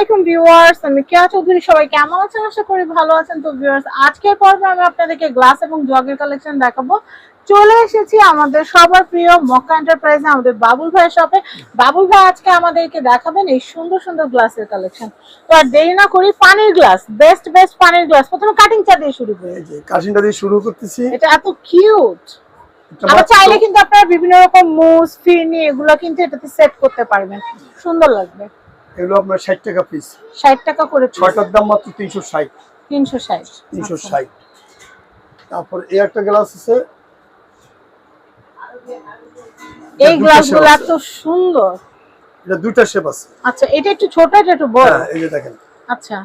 আলাইকুম ভিউয়ার্স আমি কেয়া চৌধুরী সবাই কেমন আছেন? আশা করি ভালো আছেন। তো ভিউয়ার্স আজকের পর্বে আমি আপনাদেরকে গ্লাস এবং জগের কালেকশন দেখাবো। চলে এসেছি আমাদের সবার প্রিয় মক্কা এন্টারপ্রাইজে আমাদের বাবুল ভাইয়ের শপে বাবুল ভাই আজকে আমাদেরকে দেখাবেন এই সুন্দর সুন্দর গ্লাসের কালেকশন তো আর দেরি না করি পানির গ্লাস বেস্ট বেস্ট পানির গ্লাস প্রথমে কাটিং চা দিয়ে শুরু করি। এই যে কাশিনটা দিয়ে শুরু করতেছি। এটা এত কিউট আবার চাইলে কিন্তু আপনারা বিভিন্ন রকম মুস ফিরনি এগুলো কিন্তু এটাতে সেট করতে পারবেন। সুন্দর লাগবে। এগুলো আপনার ষাট টাকা পিস ষাট টাকা করে ছয়টার দাম মাত্র তিনশো ষাট। তিনশো ষাট। তিনশো আচ্ছা। ষাট। তারপর এই একটা গ্লাস আছে। এই দুটো গ্লাসগুলো এত সুন্দর। এটা দুইটা শেপ আছে। আচ্ছা এটা একটু ছোট এটা একটু বড়? হ্যাঁ এই যে দেখেন। আচ্ছা।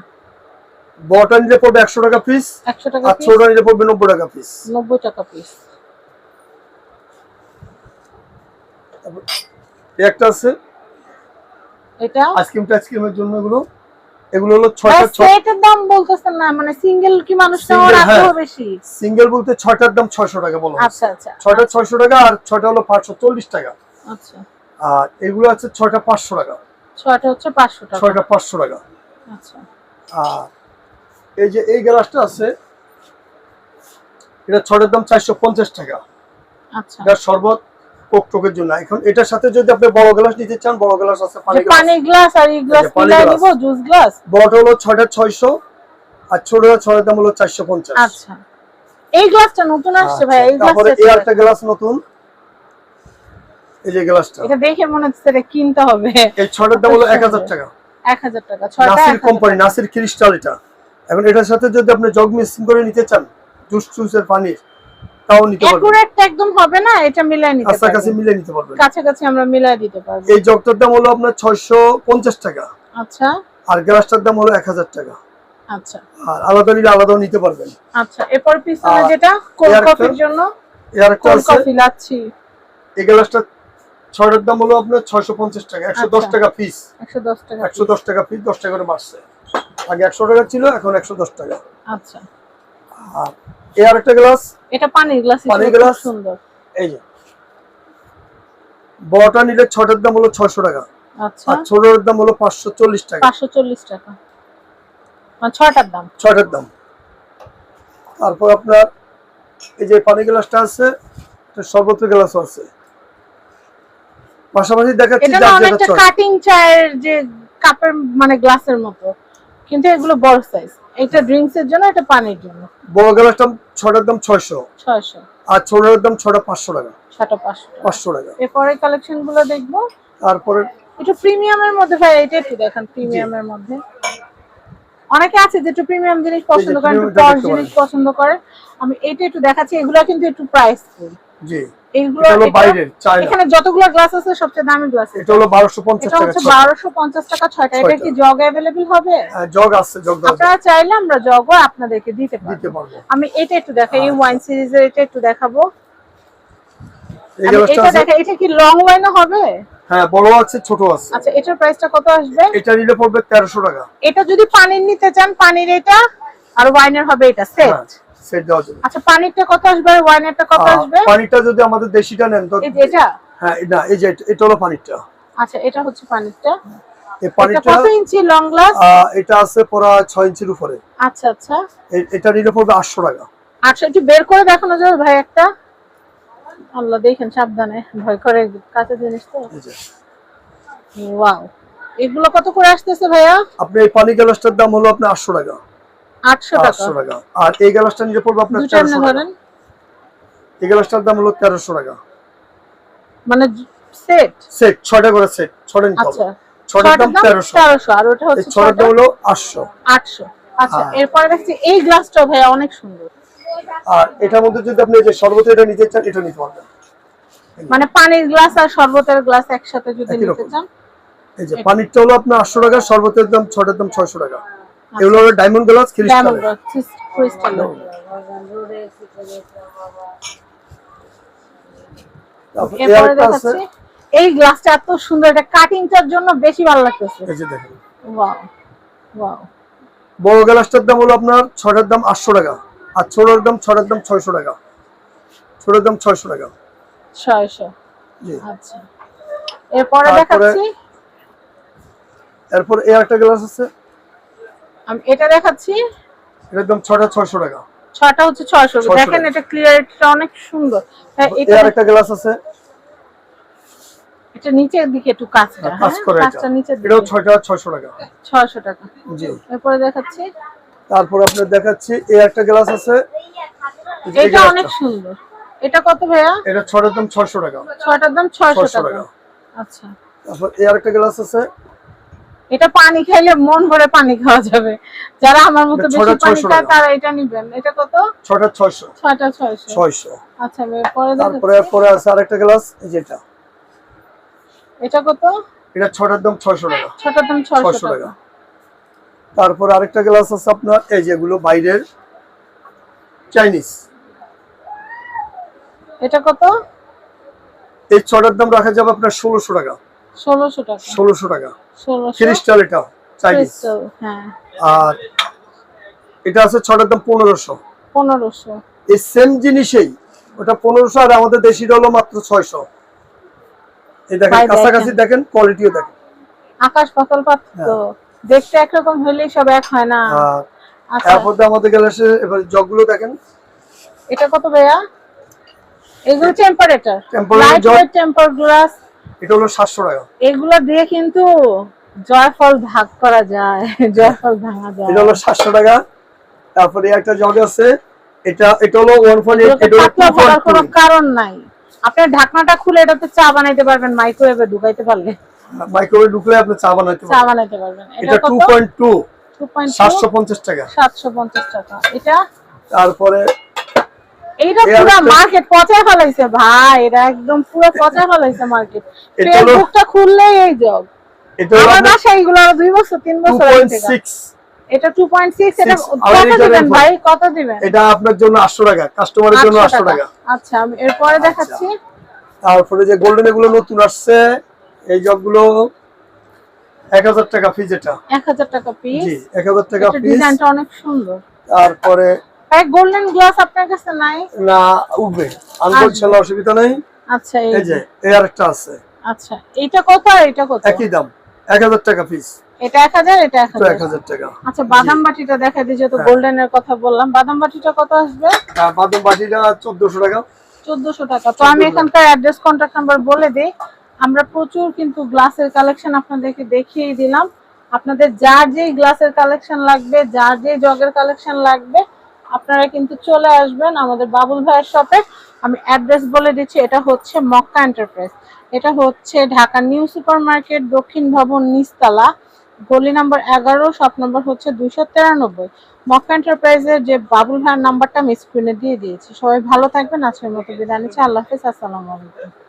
বড়টা নিলে পড়বে একশো টাকা পিস একশো টাকা আর ছোটটা নিলে পড়বে নব্বই টাকা পিস নব্বই টাকা পিস এই একটা আছে। এটা? আইসক্রিম টাইসক্রিমের জন্য এগুলো? এগুলো হলো ছয়টা ছয় সেটের দাম বলতেছেন না মানে সিঙ্গেল কি মানুষ নেওয়ার আগ্রহ হ্যাঁ। বেশি? সিঙ্গেল বলতে ছয়টার দাম ছয়শো টাকা বলো আচ্ছা আচ্ছা। ছয়টা ছয়শো টাকা আর ছয়টা হলো পাঁচশো চল্লিশ টাকা। আচ্ছা। আর এগুলো আছে ছয়টা পাঁচশো টাকা। ছয়টা হচ্ছে পাঁচশো টাকা। ছয়টা পাঁচশো টাকা। আচ্ছা। আর এই যে এই গ্লাসটা আছে এটা ছটার দাম চারশো পঞ্চাশ টাকা। আচ্ছা। এটা শরবত কোক টোকের জন্য। এখন এটার সাথে যদি আপনি বড় গ্লাস নিতে চান বড় গ্লাস আছে পানি গ্লাস। আর এই গ্লাস মিলাই glass। Juice glass. বড়টা হলো ছয়টা ছয়শো আর ছোটটা ছয়টার দাম হলো চারশো পঞ্চাশ। আচ্ছা। এই গ্লাসটা নতুন আসছে ভাই এই তারপরে এই গ্লাসটা একটা গ্লাস নতুন। এই যে গ্লাসটা। এটা দেখে মনে হচ্ছে এটা কিনতে হবে। এই ছয়টার দাম হলো এক হাজার টাকা। এক হাজার টাকা ছয়টা নাসির কোম্পানি নাসির ক্রিস্টাল এটা। এখন এটার সাথে যদি আপনি জগ মিক্সিং করে নিতে চান জুস টুসের পানির তাও নিতে পারবেন। একুরেট একদম হবে না এটা মিলাই নিতে কাছাকাছি পারবেন। নিতে পারবেন। কাছাকাছি আমরা মিলাই দিতে পারব। এই জগটার দাম হলো আপনার ছয়শো পঞ্চাশ টাকা। আচ্ছা। আর গ্লাসটার দাম হলো এক হাজার টাকা। আচ্ছা। আর আলাদা নিলে আলাদাও নিতে পারবেন। আচ্ছা এরপর পিছনে যেটা কোল্ড এই আরেকটা? কফির জন্য? এর কোল্ড কফি লাচ্ছি। এই গ্লাসটা ছয়টার দাম হলো আপনার ছয়শো পঞ্চাশ টাকা একশো দশ আচ্ছা। টাকা পিস একশো দশ টাকা একশো দশ টাকা পিস দশ টাকা করে বাড়ছে। আগে একশো টাকা ছিল এখন একশো দশ টাকা। আচ্ছা। আর এই আরেকটা গ্লাস এটা পানির গ্লাস পানির glass? সুন্দর। এই যে। বড়টা নিলে ছটার দাম হলো ছয়শো টাকা। আচ্ছা। আর ছোটটার দাম হলো পাঁচশো চল্লিশ টাকা। পাঁচশো চল্লিশ টাকা। মানে ছয়টার দাম। ছয়টার দাম। তারপর আপনার এই যে পানি গ্লাসটা আছে এটা শরবতের গ্লাসও আছে। পাশাপাশি দেখাচ্ছি কাটিং চায়ের যে কাপের মানে গ্লাসের মতো। কিন্তু এগুলো বড় সাইজ এটা ড্রিঙ্কস এর জন্য এটা পানির জন্য। বড় গ্লাসটা ছটার দাম ছয়শো। ছয়শো। আর ছোটটার দাম ছটা পাঁচশো টাকা। ছটা পাঁচশো টাকা। পাঁচশো টাকা। এরপরে কালেকশনগুলো দেখব। তারপরে একটু প্রিমিয়ামের মধ্যে ভাই এটা একটু দেখান প্রিমিয়ামের মধ্যে। অনেকে আছে যে একটু প্রিমিয়াম জিনিস পছন্দ করেন একটু পশ জিনিস পছন্দ করে। আমি এটা একটু দেখাচ্ছি এগুলো কিন্তু একটু প্রাইস জি। এইগুলো এটা হলো এটা- বাইরের চায়না। এখানে যতগুলো গ্লাস আছে সবচেয়ে দামি গ্লাস এটা হলো বারোশো পঞ্চাশ এটা টাকা হচ্ছে ছটা। বারোশো পঞ্চাশ টাকা ছয়টা এটা কি জগ অ্যাভেলেবেল হবে? হ্যাঁ, জগ আছে জগ আপনারা চাইলে আমরা জগও আপনাদেরকে দিতে পারব। পারব। আমি এটা একটু দেখাই এই আচ্ছা। ওয়াইন সিরিজের এটা একটু দেখাবো। এটা দেখা এটা কি লং ওয়াইনও হবে? হ্যাঁ বড় আছে ছোট আছে। আচ্ছা এটার প্রাইসটা কত আসবে? এটা নিলে পড়বে তেরোশো টাকা। এটা যদি পানির নিতে চান পানির এটা আর ওয়াইনের হবে এটা সেট সেট দেওয়া যাবে। আচ্ছা পানিরটা কত আসবে? আর ওয়াইনেরটা কত আসবে? পানিটা যদি আমাদের দেশিটা নেন তো এটা? হ্যাঁ না এই যে এটা- হলো পানিটা আচ্ছা এটা হচ্ছে পানিরটা। এই এটা কত ইঞ্চি লং গ্লাস? এটা আছে পড়া ছয় ইঞ্চির উপরে। আচ্ছা আচ্ছা। এ- এটা নিলে পড়বে আটশো টাকা। আচ্ছা একটু বের করে দেখানো যাবে ভাই একটা? আল্লাহ দেখেন সাবধানে। ভয় করে জিনিস তো। ওয়াও। এগুলো কত করে আসতেছে ভাইয়া? আপনি এই পানি গ্লাসটার দাম হলো আপনার আটশো টাকা। আটশো টাকা। আটশো টাকা। আর এই গ্লাসটা পড়বে আপনার টাকা। এই গ্লাসটার দাম হলো টাকা। মানে সেট? সেট করে সেট ছটা নিতে হবে। আচ্ছা। দাম আর ওটা হচ্ছে হলো আচ্ছা। এরপরে দেখছি এই গ্লাসটা ভাইয়া অনেক সুন্দর। আর এটার মধ্যে যদি আপনি এই যে শরবত এটা নিতে চান এটা নিতে পারবেন। মানে পানির গ্লাস আর শরবতের গ্লাস একসাথে যদি নিতে চান। এই যে পানিরটা হলো আপনার আটশো টাকা শরবতের দাম ছটার দাম ছয়শো টাকা। এগুলো হলো ডায়মন্ড গ্লাস ক্রিস্টাল এই গ্লাসটা এত সুন্দর এটা কাটিংটার জন্য বেশি ভালো লাগতেছে। এই যে দেখেন। ওয়াও ওয়াও বড় গ্লাসটার দাম হলো আপনার ছটার দাম আটশো টাকা আর ছোটার দাম ছটার দাম ছয়শো টাকা। ছোটার দাম ছয়শো টাকা। ছয়শো। জি। আচ্ছা। এরপরে দেখাচ্ছি। এরপর এই একটা গ্লাস আছে। আমি এটা দেখাচ্ছি? একদম ছটা ছয়শো টাকা। ছটা হচ্ছে ছয়শো 600 দেখেন এটা ক্লিয়ারিটিটা অনেক সুন্দর। হ্যাঁ, এটা আরেকটা গ্লাস আছে। এটা নিচের দিকে একটু কাজ হ্যাঁ করে এটা। কাজটা নিচের এটাও দিকে ছয়টা ছয়শো টাকা। ছয়শো টাকা। জি। এরপরে দেখাচ্ছি। তারপর আপনার দেখাচ্ছি এই একটা গ্লাস আছে। এটা অনেক সুন্দর। এটা কত ভাইয়া? এটা ছটার দাম ছয়শো টাকা। ছয়টার দাম ছয়শো ছয়শো টাকা। টাকা। আচ্ছা। তারপর এই আরেকটা গ্লাস আছে। এটা পানি খাইলে মন ভরে পানি খাওয়া যাবে। যারা আমার মতো বেশি পানি খায় তারা এটা নিবেন। এটা কত? ছটা ছয়শো। ছয়টা ছয়শো। ছয়শো। আচ্ছা পরে তারপরে এরপরে আছে আরেকটা গ্লাস এই যেটা এটা। এটা কত? এটা ছটার দাম ছয়শো টাকা। ছটার দাম ছয়শো ছয়শো টাকা। তারপর আরেকটা গ্লাস আছে আপনার এই যেগুলো বাইরের। চাইনিজ। এটা কত? এই ছটার দাম রাখা যাবে আপনার ষোলোশো টাকা। ষোলোশো টাকা। ষোলোশো টাকা। ষোলোশো ক্রিস্টাল এটা চাইনিজ। হ্যাঁ। আর এটা আছে ছটার দাম পনেরোশো। পনেরোশো। এই সেম জিনিসেই ওটা পনেরোশো আর আমাদের দেশিটা হলো মাত্র ছয়শো। এই দেখেন কাছাকাছি দেখেন কোয়ালিটিও দেখেন। আকাশ পাতাল পাত্র দেখতে একরকম হলেই সব এক হয় না। আর আচ্ছা। আমাদের গ্লাসে এবার জগগুলো দেখেন। এটা কত ভাইয়া? এগুলো টেম্পারেচার টেম্পার গ্লাস এটা হলো সাতশো টাকা। এগুলো দিয়ে কিন্তু জয়ফল ভাগ করা যায় জয়ফল ভাঙা যায়। এটা হলো সাতশো টাকা। তারপরে একটা জগ আছে এটা এটা হলো ওয়ান পয়েন্ট এইট এগুলোকে এটা হলো কোনো কারণ নাই। আপনার ঢাকনাটা খুলে এটাতে চা বানাইতে পারবেন মাইক্রোওয়েভে ঢুকাইতে পারলে। মাইক্রোওয়েভ ঢুকলে আপনি চা বানাইতে চা বানাইতে পারবেন। এটা এটা টু কত পয়েন্ট টু 2.2 সাতশো পঞ্চাশ টাকা। 750 টাকা। এটা? তারপরে এইটা এই পুরো মার্কেট পচা ফেলাইছে ভাই। এটা একদম পুরো পচা ফেলাইছে মার্কেট ফেসবুকটা খুললেই এই আমার এগুলো দুই বছর তিন বছর এটা 2.6 এটা কত দিবেন ভাই? কত দিবেন? এটা আপনার জন্য আটশো টাকা কাস্টমারের জন্য 800 আটশো টাকা। আচ্ছা আমি এরপরে দেখাচ্ছি। তারপরে যে গোল্ডেন এগুলো নতুন আসছে এই এক হাজার টাকা পিস এটা 1000 টাকা পিস জি এক হাজার টাকা পিস ডিজাইনটা অনেক সুন্দর। তারপরে ভাই গোল্ডেন গ্লাস আপনার কাছে নাই? না উঠবে ছিল অসুবিধা নেই। আচ্ছা এই যে। এই আরেকটা আছে। আচ্ছা এটা কত আর এটা কত? একই দাম এক হাজার টাকা পিস এটা 1000 এটা তো 1000 টাকা। আচ্ছা বাদাম বাটিটা দেখা দিই যেহেতু হ্যাঁ। গোল্ডেনের কথা বললাম। বাদাম বাটিটা কত আসবে? আর বাদাম বাটিটা চোদ্দশো টাকা। চোদ্দশো টাকা। তো আমি এখানকার অ্যাড্রেস কন্ট্যাক্ট নাম্বার বলে দিই। আমরা প্রচুর কিন্তু গ্লাসের কালেকশন আপনাদেরকে দেখিয়ে দিলাম। আপনাদের যার যেই গ্লাসের কালেকশন লাগবে যার যেই জগের কালেকশন লাগবে আপনারা কিন্তু চলে আসবেন আমাদের বাবুল ভাইয়ের শপে। আমি অ্যাড্রেস বলে দিচ্ছি, এটা হচ্ছে মক্কা এন্টারপ্রাইজ। এটা হচ্ছে ঢাকা নিউ সুপার মার্কেট দক্ষিণ ভবন নিচতলা। গলি নাম্বার এগারো, শপ নম্বর হচ্ছে দুইশো তেরানব্বই। মক্কা এন্টারপ্রাইজের যে বাবুল ভাইয়ের নাম্বারটা আমি স্ক্রিনে দিয়ে দিয়েছি। সবাই ভালো থাকবেন, আজকের মতো বিদায় নিচ্ছি। আল্লাহ হাফিজ, আসসালামু আলাইকুম।